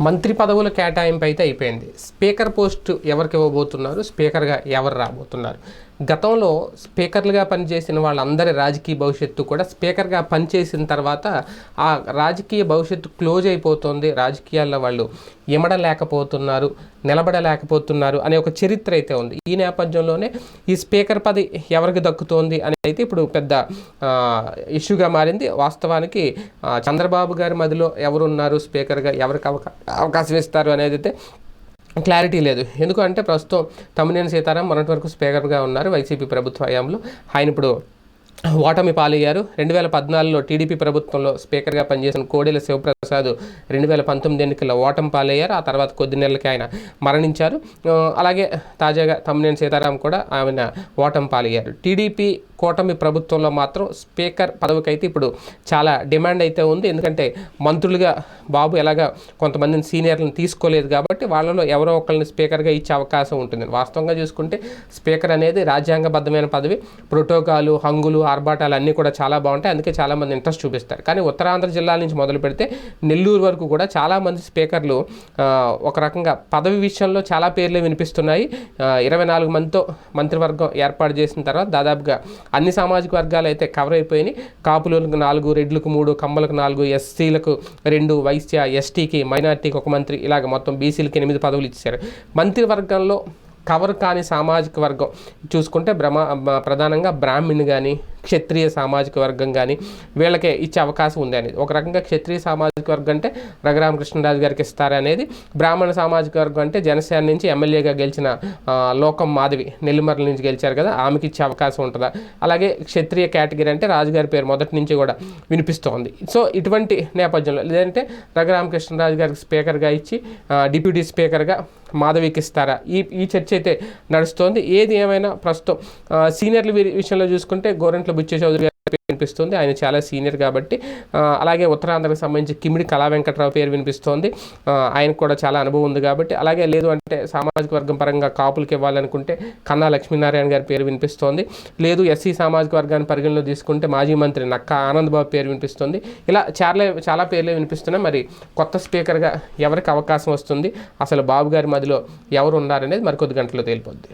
మంత్రి పదవుల కేటాయింపు అయితే అయిపోయింది. స్పీకర్ పోస్ట్ ఎవరికి ఇవ్వబోతున్నారు? స్పీకర్గా ఎవరు రాబోతున్నారు? గతంలో స్పీకర్లుగా పనిచేసిన వాళ్ళందరి రాజకీయ భవిష్యత్తు కూడా స్పీకర్గా పనిచేసిన తర్వాత ఆ రాజకీయ భవిష్యత్తు క్లోజ్ అయిపోతుంది. రాజకీయాల్లో వాళ్ళు ఇమడలేకపోతున్నారు నిలబడలేకపోతున్నారు అనే ఒక చరిత్ర అయితే ఉంది. ఈ నేపథ్యంలోనే ఈ స్పీకర్ పది ఎవరికి దక్కుతోంది అని అయితే ఇప్పుడు పెద్ద ఇష్యూగా మారింది. వాస్తవానికి చంద్రబాబు గారి మదిలో ఎవరున్నారు స్పీకర్గా? ఎవరికి అవకా అవకాశం ఇస్తారు అనేది అయితే క్లారిటీ లేదు. ఎందుకంటే ప్రస్తుతం తమ్మినేని సీతారాం మొన్నటి వరకు స్పీకర్గా ఉన్నారు వైసీపీ ప్రభుత్వ హయాంలో. ఆయన ఇప్పుడు ఓటమి పాలయ్యారు. రెండు వేల పద్నాలుగులో టీడీపీ ప్రభుత్వంలో స్పీకర్గా పనిచేసిన కోడెల శివప్రసాద్ రెండు వేల పంతొమ్మిది ఎన్నికల్లో ఓటమి పాలయ్యారు. ఆ తర్వాత కొద్ది నెలలకి ఆయన మరణించారు. అలాగే తాజాగా తమ్మినేని సీతారాం కూడా ఆయన ఓటమి పాలయ్యారు. టీడీపీ కూటమి ప్రభుత్వంలో మాత్రం స్పీకర్ పదవికి అయితే ఇప్పుడు చాలా డిమాండ్ అయితే ఉంది. ఎందుకంటే మంత్రులుగా బాబు ఎలాగా కొంతమందిని సీనియర్లను తీసుకోలేదు కాబట్టి వాళ్ళలో ఎవరో ఒకరిని స్పీకర్గా ఇచ్చే అవకాశం ఉంటుంది. వాస్తవంగా చూసుకుంటే స్పీకర్ అనేది రాజ్యాంగబద్ధమైన పదవి. ప్రోటోకాలు హంగులు ఆర్భాటాలు అన్నీ కూడా చాలా బాగుంటాయి. అందుకే చాలామంది ఇంట్రెస్ట్ చూపిస్తారు. కానీ ఉత్తరాంధ్ర జిల్లాల నుంచి మొదలు పెడితే నెల్లూరు వరకు కూడా చాలామంది స్పీకర్లు ఒక రకంగా పదవి విషయంలో చాలా పేర్లు వినిపిస్తున్నాయి. ఇరవై నాలుగు మందితో మంత్రివర్గం ఏర్పాటు చేసిన తర్వాత దాదాపుగా అన్ని సామాజిక వర్గాలు అయితే కవర్ అయిపోయినాయి. కాపులకు నాలుగు రెడ్లకు మూడు కమ్మలకు నాలుగు ఎస్సీలకు రెండు వైశ్య ఎస్టీకి మైనార్టీకి ఒక మంత్రి ఇలాగ మొత్తం బీసీలకి ఎనిమిది పదవులు ఇచ్చారు మంత్రివర్గంలో కవర్ కాని సామాజిక వర్గం చూసుకుంటే బ్రహ్మ ప్రధానంగా బ్రాహ్మణ్ కానీ క్షత్రియ సామాజిక వర్గం కానీ వీళ్ళకే ఇచ్చే అవకాశం ఉంది అనేది. ఒక రకంగా క్షత్రియ సామాజిక వర్గం అంటే రఘురామకృష్ణరాజు గారికి ఇస్తారనేది. బ్రాహ్మణ సామాజిక వర్గం అంటే జనసేన నుంచి ఎమ్మెల్యేగా గెలిచిన లోకం మాధవి నెల్లిమర్ల నుంచి గెలిచారు కదా ఆమెకి ఇచ్చే అవకాశం ఉంటుందా? అలాగే క్షత్రియ కేటగిరీ అంటే రాజుగారి పేరు మొదటి నుంచి కూడా వినిపిస్తోంది. సో ఇటువంటి నేపథ్యంలో లేదంటే రఘురామకృష్ణరాజు గారికి స్పీకర్గా ఇచ్చి డిప్యూటీ స్పీకర్గా మాధవికి ఇస్తారా ఈ ఈ చర్చ అయితే నడుస్తోంది. ఏది ఏమైనా ప్రస్తుతం సీనియర్లు సీనియర్ల విషయంలో చూసుకుంటే గోరంట్ల బుచ్చే చౌదరి వినిపిస్తుంది. ఆయన చాలా సీనియర్ కాబట్టి అలాగే ఉత్తరాంధ్రకు సంబంధించి కిమిడి కళా వెంకట్రావు పేరు వినిపిస్తోంది. ఆయనకు కూడా చాలా అనుభవం ఉంది కాబట్టి అలాగే లేదు అంటే సామాజిక వర్గం పరంగా కాపులకి ఇవ్వాలనుకుంటే కన్నా లక్ష్మీనారాయణ గారి పేరు వినిపిస్తోంది. లేదు ఎస్సీ సామాజిక వర్గాన్ని పరిగణలో తీసుకుంటే మాజీ మంత్రి నక్కా ఆనందబాబు పేరు వినిపిస్తుంది. ఇలా చాలా చాలా పేర్లే వినిపిస్తున్నాయి. మరి కొత్త స్పీకర్గా ఎవరికి అవకాశం వస్తుంది? అసలు బాబు గారి మదిలో ఎవరు ఉన్నారనేది మరికొద్ది గంటల్లో తేలిపోద్ది.